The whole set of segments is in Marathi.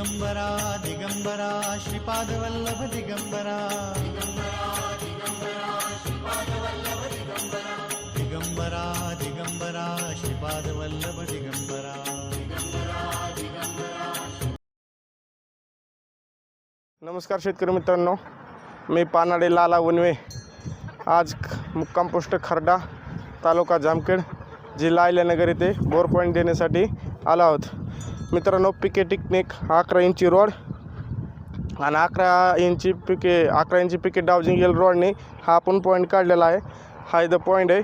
दिगंबरा दिगंबरा श्रीपाद वल्लभ दिगंबरा. दिगंबरा दिगंबरा श्रीपाद दिगंबरा. नमस्कार शेतकरी मित्रांनो मी पानाडे लाला वनवे. आज मुक्काम पोस्ट खर्डा तालुका जामखेड जिल्हा आयल्यानगर येथे बोर पॉईंट देण्यासाठी आला आहोत. मित्रांनो पिके टिकनिक अकरा इंची रोड आणि अकरा इंची पिके अकरा इंची पिके डावजिंग एल रोडने हा आपण पॉईंट काढलेला आहे. हा इथं पॉईंट आहे.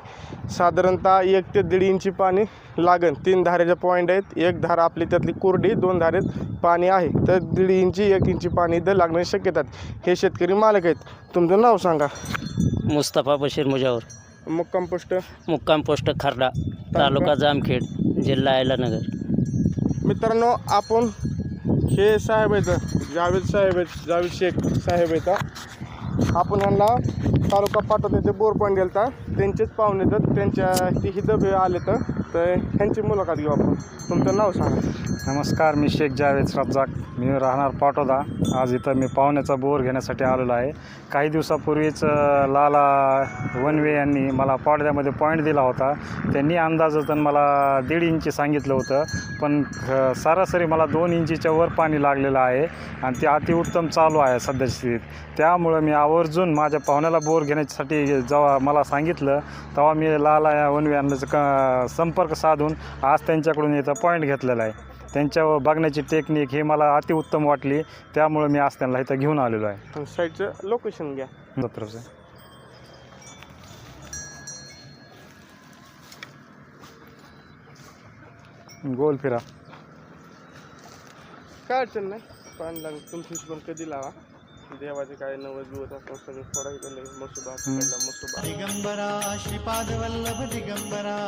साधारणतः एक ते दीड इंची पाणी लागेल. तीन धारेचे पॉईंट आहेत एक धार आपली त्यातली कुरडी दोन धारेत पाणी आहे. तर दीड इंची एक इंची पाणी इथं लागण्याची शक्यता आहे. हे शेतकरी मालक आहेत. तुमचं नाव सांगा. मुस्तफा बशीर मुजावर. मुक्काम पोस्ट. मुक्काम पोस्ट खर्डा तालुका जामखेड जिल्हा आयलानगर मित्रांनो आपण हे साहेब आहेत जावेद साहेब आहेत जावेद शेख साहेब आहेत. आपण यांना तालुका पाठवतो ते बोरपण पॉईंट त्यांचेच पाहुणे तर त्यांच्या ती आले तर तर ह्यांची मुलाखत घेऊ आपण. तुमचं नाव सांगा. नमस्कार मी शेख जावेद रज्जाक मी राहणार पाटोदा. आज इथं मी पाहुण्याचा बोर घेण्यासाठी आलेलो आहे. काही दिवसापूर्वीच अ, लाला वनवे यांनी मला पाडद्यामध्ये पॉईंट दिला होता. त्यांनी अंदाजातून मला दीड इंची सांगितलं होतं पण अ, सरासरी मला दोन इंचीच्या वर पाणी लागलेलं आहे आणि ते अतिउत्तम चालू आहे सध्याच्या स्थितीत. त्यामुळं मी आवर्जून माझ्या पाहुण्याला बोर घेण्यासाठी जेव्हा मला सांगितलं तेव्हा मी लाला या वनवे यांना क संपर्क साधून आज त्यांच्याकडून इथं पॉईंट घेतलेला आहे. त्यांच्यावर बघण्याची टेक्निक ही मला अतिउत्तम वाटली. त्यामुळे मी आज त्यांना इथं घेऊन आलेलो आहे. साईडचं लोकेशन घ्या. जत्रचं गोल फिरा. काय अडचण नाही. पाणी लागेल. तुमची पण कधी लावा. देवाचे काय नवस दिवस असतात सगळं फोडायचं लगे मसुबा पहिला मसुबा. दिगंबरा श्रीपाद वल्लभ दिगंबरा.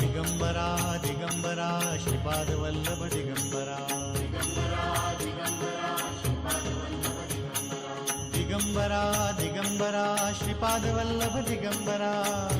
दिगंबरा दिगंबरा श्रीपाद वल्लभ दिगंबरा. दिगंबरा दिगंबरा श्रीपाद वल्लभ दिगंबरा दिगंबरा.